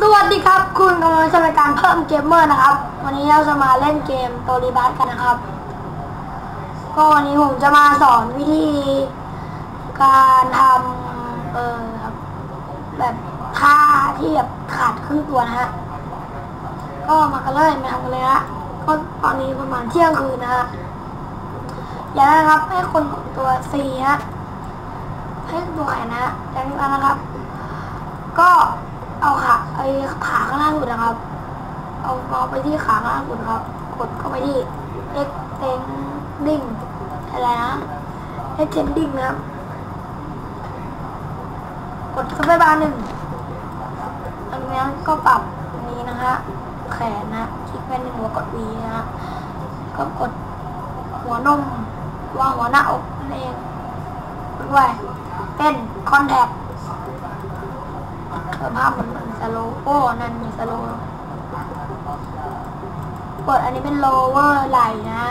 สวัสดีครับ คุณกำลังชมรายการเพิ่มเกมเมอร์นะครับ วันนี้เราจะมาเล่นเกมโตรีบัสกันนะครับ ก็วันนี้ผมจะมาสอนวิธีการทำเออครับแบบท่าที่แบบขาดครึ่งตัวนะฮะ ก็มากันเลยมาทำกันเลยนะก็ตอนนี้ประมาณเที่ยงคืนนะฮะ อย่าลืมนะครับให้คนกดตัว C ฮะ ให้ตัวแขนนะฮะจากนั้นนะครับ ก็ เอาขาไอ้ขาข้างล่างสุดนะครับ เอาเอาไปที่ขาข้างล่างสุดครับ กดเข้าไปที่ extending อะไรนะ extending นะครับ กดเข้าไปบาร์หนึ่งอันนี้ก็ปรับนนี้นะฮะแขนนะคลิกไปหนึ่งหัวกด V นะฮะก็กดหัวนมวางหัวหน้าอกนั่นเองด้วยเป็น contact สภาพมันมันสโลโอ้นั่นมีสโลกดอันนี้เป็นโลเวอร์ไหลนะ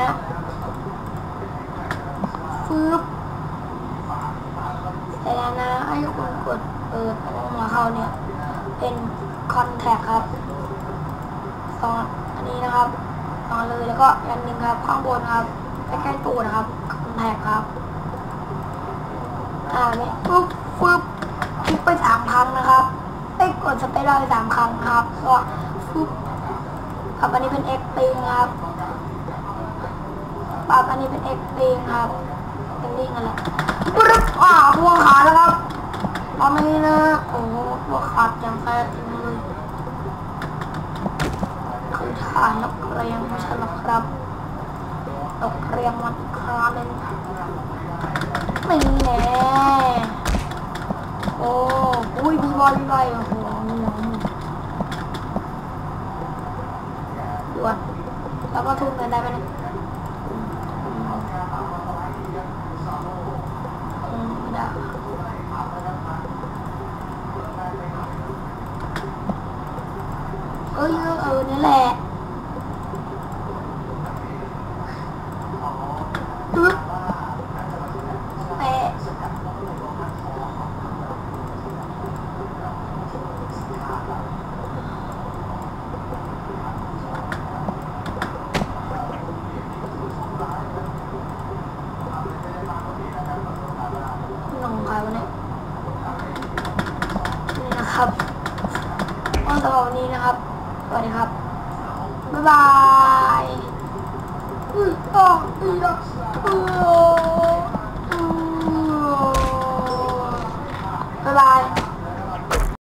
ฟืบแต่แล้วนะให้คุณกดเปิดหัวเขาเนี่ย เป็นคอนแทคครับสองอันนี้นะครับสองเลยแล้วก็อันหนึ่งครับ ข้างบนครับใกล้ๆตัวนะครับคอนแทคครับอ่าเนี่ยปึ๊บฟึบคลิกไปสามครั้งนะครับ กดสเปซบาร์สามครั้งครับก็ฟึบครับอันนี้เป็น X ปิงครับปรับอันนี้เป็น X ปิงครับเป็นลิงอะไรปึ๊บอ่าพวงขาแล้วครับตอนนี้นะโอ้โหตัวขาดอย่างแท้จริงเลยคือฐานนกเรียงไม่ใช่หรอกครับนกเรียงมันครั้งหนึ่งไม่แน่ บอยบีบอยโอ้โหด่วนแล้วก็ทุบกันได้ไหมเนี่ยอืมได้เอ้ยเออเออนี่แหละปึ๊บแปะ ลงใครวะเนี่ย นะครับก็สำหรับวันนี้นะครับสวัสดีครับ บ๊ายบายอุ้ยอ๋ออุ้ยอ๋อ